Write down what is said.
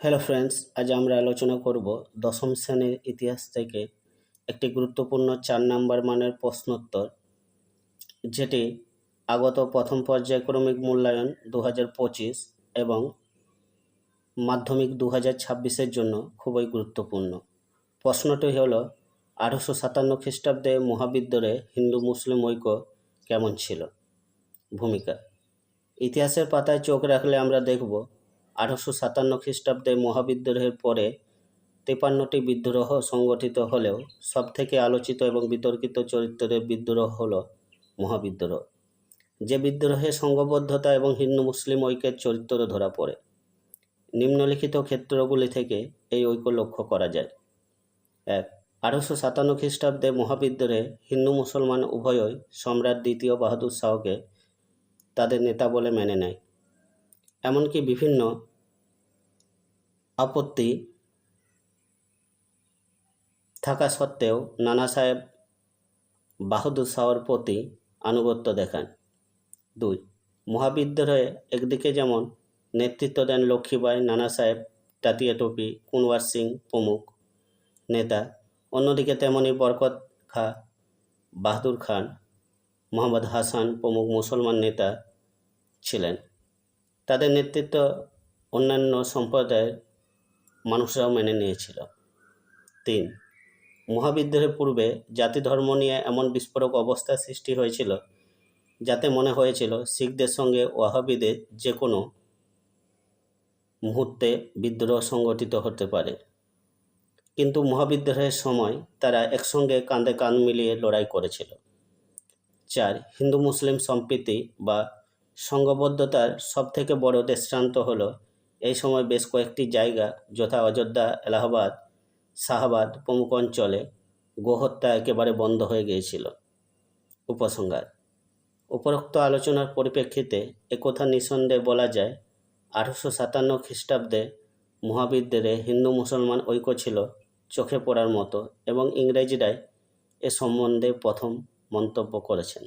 Hello friends আজ আমরা আলোচনা করব দশম শ্রেণির ইতিহাস থেকে একটি গুরুত্বপূর্ণ চার নাম্বার মানের প্রশ্নোত্তর, যেটি আগত প্রথম পর্যায়ক্রমিক মূল্যায়ন দু পঁচিশ এবং মাধ্যমিক দু হাজার জন্য খুবই গুরুত্বপূর্ণ। প্রশ্নটি হল, আঠারোশো সাতান্ন খ্রিস্টাব্দে মহাবিদ্যালয়ে হিন্দু মুসলিম ঐক্য কেমন ছিল? ভূমিকা, ইতিহাসের পাতায় চোখ রাখলে আমরা দেখব আঠারোশো সাতান্ন খ্রিস্টাব্দে মহাবিদ্রোহের পরে তেপান্নটি বিদ্রোহ সংগঠিত হলেও সবথেকে আলোচিত এবং বিতর্কিত চরিত্রের বিদ্রোহ হল মহাবিদ্রোহ। যে বিদ্রোহে সংঘবদ্ধতা এবং হিন্দু মুসলিম ঐক্যের চরিত্র ধরা পড়ে। নিম্নলিখিত ক্ষেত্রগুলি থেকে এই ঐক্য লক্ষ্য করা যায়। এক, আঠারোশো সাতান্ন খ্রিস্টাব্দে মহাবিদ্রোহে হিন্দু মুসলমান উভয়ই সম্রাট দ্বিতীয় বাহাদুর শাহকে তাদের নেতা বলে মেনে নেয়। এমনকি বিভিন্ন আপত্তি থাকা সত্ত্বেও নানা সাহেব বাহাদুর শাহর প্রতি আনুগত্য দেখান। দুই মহাবিদ্যালয়ে একদিকে যেমন নেতৃত্ব দেন লক্ষ্মীবাই নানা সাহেব, তাতিয়া টুপি, কুনওয়ার সিং প্রমুখ নেতা। অন্যদিকে তেমনি বরকত খা, বাহাদুর খান, মোহাম্মদ হাসান প্রমুখ মুসলমান নেতা ছিলেন। তাদের নেতৃত্ব অন্যান্য সম্প্রদায়ের মানুষরাও মেনে নিয়েছিল। তিন, মহাবিদ্রোহের পূর্বে জাতি ধর্ম নিয়ে এমন বিস্ফোরক অবস্থা সৃষ্টি হয়েছিল যাতে মনে হয়েছিল শিখদের সঙ্গে ওয়াহাবিদের যে কোনো মুহূর্তে বিদ্রোহ সংগঠিত হতে পারে। কিন্তু মহাবিদ্রোহের সময় তারা একসঙ্গে কাঁধে কাঁধ মিলিয়ে লড়াই করেছিল। চার হিন্দু মুসলিম সম্প্রীতি বা সংঘবদ্ধতার সবথেকে বড় দৃষ্টান্ত হলো এই সময় বেশ কয়েকটি জায়গা, যথা অযোধ্যা, এলাহাবাদ, শাহাবাদ প্রমুখ অঞ্চলে গোহত্যা একেবারে বন্ধ হয়ে গিয়েছিল। উপসংহার, উপরোক্ত আলোচনার পরিপ্রেক্ষিতে একথা নিঃসন্দেহে বলা যায়, আঠারোশো সাতান্ন খ্রিস্টাব্দে মহাবিদ্যালয়ে হিন্দু মুসলমান ঐক্য ছিল চোখে পড়ার মতো এবং ইংরেজরাই এ সম্বন্ধে প্রথম মন্তব্য করেছেন।